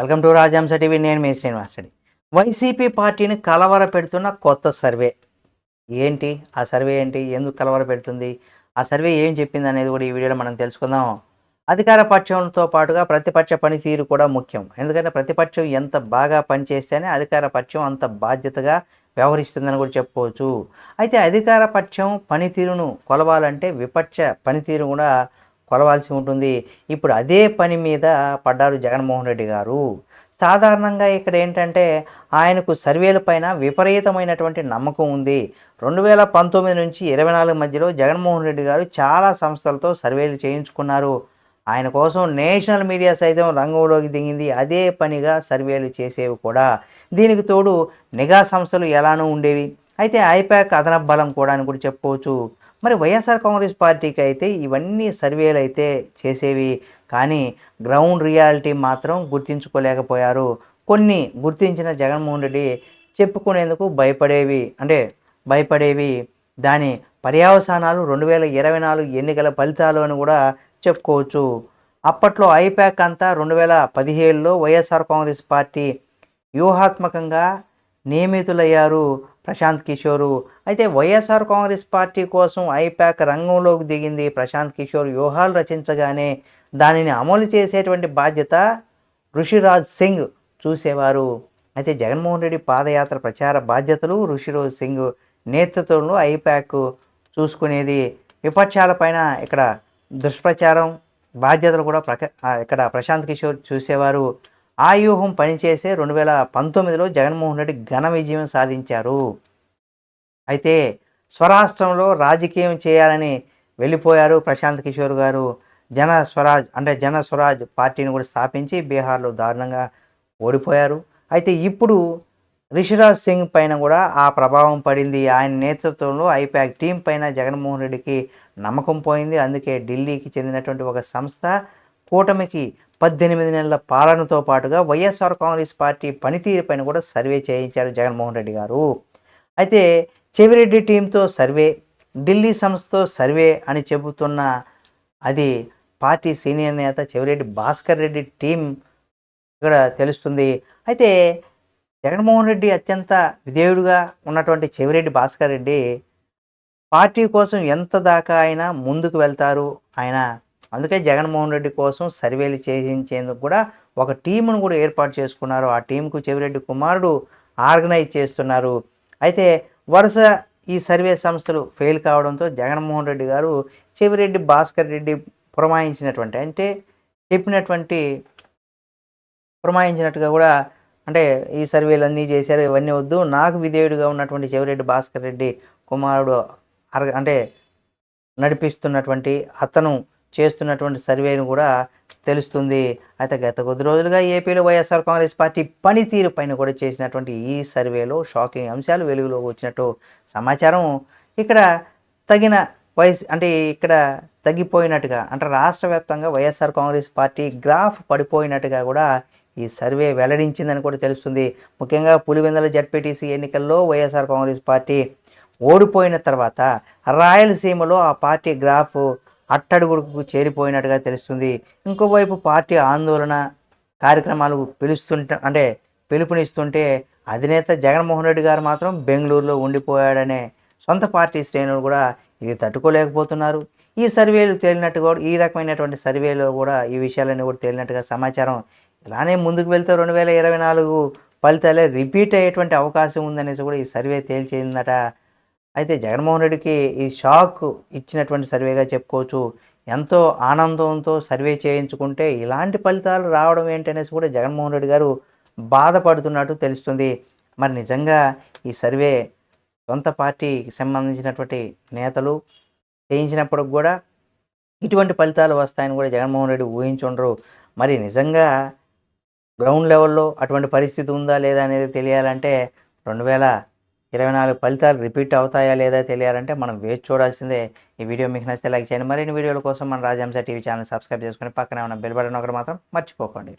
Welcome to రాజాంశ TV. నేను మీ శ్రీనివాసడి YCP పార్టీని కలవర పెడుతున్న కొత్త సర్వే. ఏంటి? ఆ సర్వే ఏంటి? ఎందుకు కలవర పెడుతుంది? ఆ సర్వే ఏం చెప్పింది అనేది కూడా ఈ వీడియోలో మనం తెలుసుకుందాం. అధికార పక్షంతో పాటుగా ప్రతిపక్ష పనితీరు కూడా ముఖ్యం. ఎందుకంటే ప్రతిపక్షం ఎంత బాగా పనిచేస్తేనే అధికార పక్షం అంత బాధ్యతగా వ్యవహరిస్తుందని కూడా చెప్పుకోవచ్చు. అయితే అధికార పక్షం పనితీరును కొలవాలంటే విపక్ష పనితీరు కూడా కొలవాల్సి ఉంటుంది. ఇప్పుడు అదే పని మీద పడ్డారు జగన్మోహన్ రెడ్డి గారు. సాధారణంగా ఇక్కడ ఏంటంటే ఆయనకు సర్వేల పైన విపరీతమైనటువంటి నమ్మకం ఉంది. రెండు వేల పంతొమ్మిది నుంచి ఇరవై నాలుగు మధ్యలో జగన్మోహన్ రెడ్డి గారు చాలా సంస్థలతో సర్వేలు చేయించుకున్నారు. ఆయన కోసం నేషనల్ మీడియా సైతం రంగంలోకి దిగింది. అదే పనిగా సర్వేలు చేసేవి కూడా. దీనికి తోడు నిఘా సంస్థలు ఎలానూ ఉండేవి. అయితే ఐపాక్ అదనపు బలం కూడా అని కూడా చెప్పుకోవచ్చు. మరి వైఎస్ఆర్ కాంగ్రెస్ పార్టీకి అయితే ఇవన్నీ సర్వేలు అయితే చేసేవి కానీ గ్రౌండ్ రియాలిటీ మాత్రం గుర్తించుకోలేకపోయారు. కొన్ని గుర్తించిన జగన్మోహన్ రెడ్డి చెప్పుకునేందుకు భయపడేవి అంటే భయపడేవి. దాని పర్యవసానాలు రెండు వేల ఇరవై నాలుగు ఎన్నికల ఫలితాలు అని కూడా చెప్పుకోవచ్చు. అప్పట్లో ఐపాక్ అంతా రెండు వేల పదిహేడులో వైఎస్ఆర్ కాంగ్రెస్ పార్టీ వ్యూహాత్మకంగా నియమితులయ్యారు. ప్రశాంత్ కిషోరు. అయితే వైఎస్ఆర్ కాంగ్రెస్ పార్టీ కోసం ఐపాక్ రంగంలోకి దిగింది ప్రశాంత్ కిషోర్. వ్యూహాలు రచించగానే దానిని అమలు చేసేటువంటి బాధ్యత ఋషిరాజ్ సింగ్ చూసేవారు. అయితే జగన్మోహన్ రెడ్డి పాదయాత్ర ప్రచార బాధ్యతలు ఋషిరాజ్ సింగ్ నేతృత్వంలో ఐపాక్ చూసుకునేది. విపక్షాలపైన ఇక్కడ దుష్ప్రచారం బాధ్యతలు కూడా ప్రక ఇక్కడ ప్రశాంత్ కిషోర్ చూసేవారు. ఆ వ్యూహం పనిచేసే రెండు వేల పంతొమ్మిదిలో జగన్మోహన్ రెడ్డి ఘన విజయం సాధించారు. అయితే స్వరాష్ట్రంలో రాజకీయం చేయాలని వెళ్ళిపోయారు ప్రశాంత్ కిషోర్ గారు. జన స్వరాజ్ అంటే జన స్వరాజ్ పార్టీని కూడా స్థాపించి బీహార్లో దారుణంగా ఓడిపోయారు. అయితే ఇప్పుడు రిషిరాజ్ సింగ్ పైన కూడా ఆ ప్రభావం పడింది. ఆయన నేతృత్వంలో ఐపాక్ టీం పైన జగన్మోహన్ రెడ్డికి నమ్మకం పోయింది. అందుకే ఢిల్లీకి చెందినటువంటి ఒక సంస్థ కూటమికి పద్దెనిమిది నెలల పాలనతో పాటుగా వైఎస్ఆర్ కాంగ్రెస్ పార్టీ పనితీరు పైన కూడా సర్వే చేయించారు జగన్మోహన్ రెడ్డి గారు. అయితే చెవిరెడ్డి టీంతో సర్వే ఢిల్లీ సంస్థతో సర్వే అని చెబుతున్న అది పార్టీ సీనియర్ నేత చెవిరెడ్డి భాస్కర్ రెడ్డి టీం ఇక్కడ తెలుస్తుంది. అయితే జగన్మోహన్ రెడ్డి అత్యంత విధేయుడుగా ఉన్నటువంటి చెవిరెడ్డి భాస్కర్ రెడ్డి పార్టీ కోసం ఎంత దాకా అయినా ముందుకు వెళ్తారు. ఆయన అందుకే జగన్మోహన్ రెడ్డి కోసం సర్వేలు చేయించేందుకు కూడా ఒక టీమును కూడా ఏర్పాటు చేసుకున్నారు. ఆ టీంకు చెవిరెడ్డి కుమారుడు ఆర్గనైజ్ చేస్తున్నారు. అయితే వరుస ఈ సర్వే సంస్థలు ఫెయిల్ కావడంతో జగన్మోహన్ రెడ్డి గారు చెవిరెడ్డి భాస్కర్ రెడ్డి పురమాయించినటువంటి అంటే చెప్పినటువంటి పురమాయించినట్టుగా కూడా అంటే ఈ సర్వేలు అన్నీ చేశారు. ఇవన్నీ వద్దు. నాకు విధేయుడిగా ఉన్నటువంటి చెవిరెడ్డి భాస్కర్ రెడ్డి కుమారుడు అరగ అంటే నడిపిస్తున్నటువంటి అతను చేస్తున్నటువంటి సర్వేను కూడా తెలుస్తుంది. అయితే గత కొద్ది రోజులుగా ఏపీలో వైఎస్ఆర్ కాంగ్రెస్ పార్టీ పనితీరు పైన కూడా చేసినటువంటి ఈ సర్వేలో షాకింగ్ అంశాలు వెలుగులోకి వచ్చినట్టు సమాచారం ఇక్కడ తగిన వయస్ అంటే ఇక్కడ తగ్గిపోయినట్టుగా అంటే రాష్ట్ర వ్యాప్తంగా వైఎస్ఆర్ కాంగ్రెస్ పార్టీ గ్రాఫ్ పడిపోయినట్టుగా కూడా ఈ సర్వే వెల్లడించిందని కూడా తెలుస్తుంది. ముఖ్యంగా పులివెందల జడ్పీటీసీ ఎన్నికల్లో వైఎస్ఆర్ కాంగ్రెస్ పార్టీ ఓడిపోయిన తర్వాత రాయలసీమలో ఆ పార్టీ గ్రాఫ్ అట్టడుగుడుకు చేరిపోయినట్టుగా తెలుస్తుంది. ఇంకోవైపు పార్టీ ఆందోళన కార్యక్రమాలు పిలుస్తుంటే అంటే పిలుపునిస్తుంటే అధినేత జగన్మోహన్ రెడ్డి గారు మాత్రం బెంగళూరులో ఉండిపోయాడనే సొంత పార్టీ శ్రేణులు కూడా ఇది తట్టుకోలేకపోతున్నారు. ఈ సర్వేలు తేలినట్టు కూడా ఈ రకమైనటువంటి సర్వేలో కూడా ఈ విషయాలన్నీ కూడా తేలినట్టుగా సమాచారం ఇలానే ముందుకు వెళ్తే రెండు వేల ఇరవై నాలుగు ఫలితాలే రిపీట్ అయ్యేటువంటి అవకాశం ఉందనేసి కూడా ఈ సర్వే తేల్చేయిందట అయితే జగన్మోహన్ రెడ్డికి ఈ షాక్ ఇచ్చినటువంటి సర్వేగా చెప్పుకోవచ్చు. ఎంతో ఆనందంతో సర్వే చేయించుకుంటే ఇలాంటి ఫలితాలు రావడం ఏంటనేసి కూడా జగన్మోహన్ రెడ్డి గారు బాధపడుతున్నట్టు తెలుస్తుంది. మరి నిజంగా ఈ సర్వే సొంత పార్టీకి సంబంధించినటువంటి నేతలు చేయించినప్పుడు కూడా ఇటువంటి ఫలితాలు వస్తాయని కూడా జగన్మోహన్ రెడ్డి ఊహించుండరు. మరి నిజంగా గ్రౌండ్ లెవెల్లో అటువంటి పరిస్థితి ఉందా లేదా అనేది తెలియాలంటే రెండు వేల ఇరవై నాలుగు ఫలితాలు రిపీట్ అవుతాయా లేదా తెలియాలంటే మనం వేచి చూడాల్సిందే. ఈ వీడియో మీకు నచ్చితే లైక్ చేయండి. మరిన్ని వీడియోల కోసం మన రాజహంస టీవీ ఛానల్ సబ్స్క్రైబ్ చేసుకొని పక్కనే ఉన్న బెల్ బటన్ ఒకటి మాత్రం మర్చిపోకండి.